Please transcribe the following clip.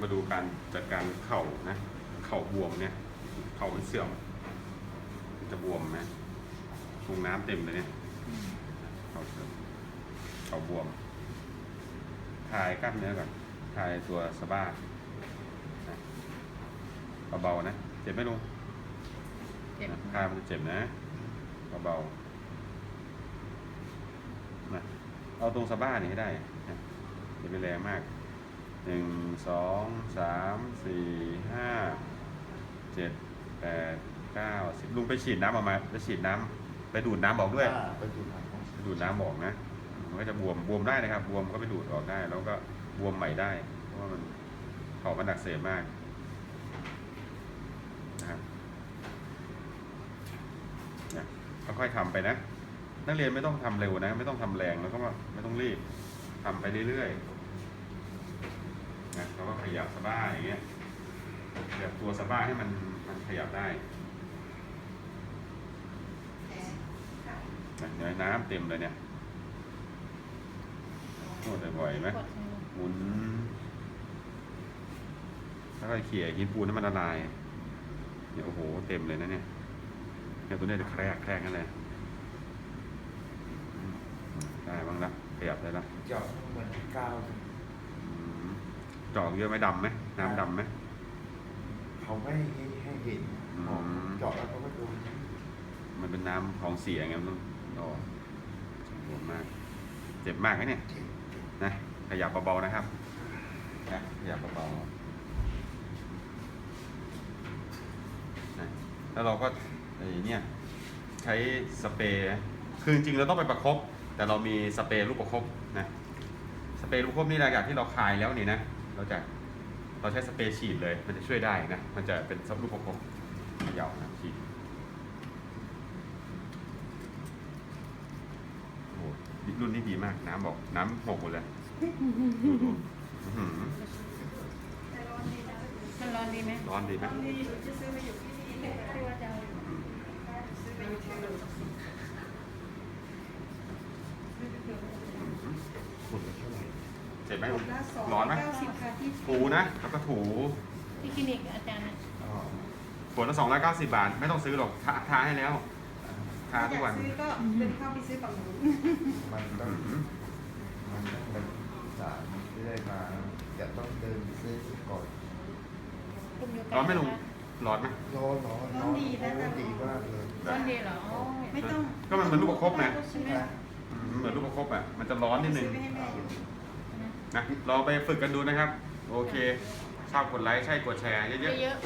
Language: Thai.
มาดูการจัดการเข่านะ เข่าบวมเนี่ย เข่ามันเสื่อมมันจะบวมไหมถุงน้ำเต็มเลยเนี่ย เข่าเสื่อมเข่าบวมคลายกล้ามเนื้อก่อนคลายตัวสะบ้านะเบาๆนะ เจ็บไหมลุงเจ็บคลายมันจะเจ็บนะ เบาๆนะเอาตรงสะบ้านี่ให้ได้นะอย่าไปแรงมาก หนึ่งสองสามสี่ห้าเจ็ดแปดเก้าสิบลุงไปฉีดน้ำออกมาไปฉีดน้ำไปดูดน้ำออกด้วย อ่าไปดูหนังของดูดน้ำออกนะ มันก็จะบวม บวมได้นะครับ บวมก็ไปดูดออกได้ แล้วก็บวมใหม่ได้ เพราะว่ามันเขามันอักเสบมากนะครับเนี่ยค่อยๆทำไปนะ นักเรียนไม่ต้องทำเร็วนะ ไม่ต้องทำแรง แล้วก็ไม่ต้องรีบทำไปเรื่อยๆ นะแล้วก็ขยับสะบ้าอย่างเงี้ยขยับตัวสะบ้าให้มันมันขยับได้นะเดี๋ยวน้ำเต็มเลยเนี่ยนวดบ่อยๆไหมปวดมือหมุนแล้วก็เขี่ยหินปูนให้มันละลายเนี่ยโอ้โหเต็มเลยนะเนี่ยเนี่ยตัวเนี้ยจะแครกแครกนั่นเลยอืมได้บ้างละขยับได้ละเจาะเหมือนกาวอืม จอกเยอะไหมดำไหมน้ำดำไหม เขาไม่ให้ให้เห็นอืมอ๋อเจาะแล้วเขาก็ดูมันเป็นน้ำของเสียไงมันต้องออกปวดมาก เจ็บมากไหมเนี่ย เจ็บเจ็บนะขยับเบาๆนะครับนะขยับเบาๆนะแล้วเราก็ไอ้เนี่ยใช้สเปรย์คือจริงๆเราต้องไปประคบแต่เรามีสเปรย์ลูกประคบนะสเปรย์ลูกประคบนี่หลังจากที่เราคลายแล้วนี่นะ เราจะเราใช้สเปรย์ฉีดเลย มันจะช่วยได้นะ มันจะเป็นซับลูกประคบเขย่านะฉีดโอ้โหรุ่นนี้ดีมาก น้ำบอกน้ำหกหมดเลยดูดูอื้อหือมันร้อนดีไหมร้อนดีไหมที่ว่าจะเอาอยู่ฝุ่นเท่าไหร่ เจ็บไหมหน้าสองร้อนไหมเก้าสิบค่ะที่ถูนะแล้วก็ถูที่คลินิกอาจารย์น่ะอ๋อขวดละสองร้อยเก้าสิบบาท ไม่ต้องซื้อหรอกทาทาให้แล้วทาถ้าอทุกยากวันซื้อก็เดินเข้าไปซื้อฝั่งนู้นมันต้องอื้อหือมันต้องเป็นสารที่ได้มาจะต้องเดินซื้อก่อนคุณอยู่ไกลร้อนไหมลุงคะร้อนไหมร้อนร้อนร้อนดีมากเลยร้อนดีเหรออ๋อไม่ต้องก็มันเหมือนลูกประคบไงใช่ไหมนะอืมเหมือนลูกประคบอะ มันจะร้อนนิดนึง ซื้อไปให้แม่อยู่ นะเราไปฝึกกันดูนะครับ โอเค ชอบกดไลค์ ใช่กดแชร์เยอะๆ เยอะ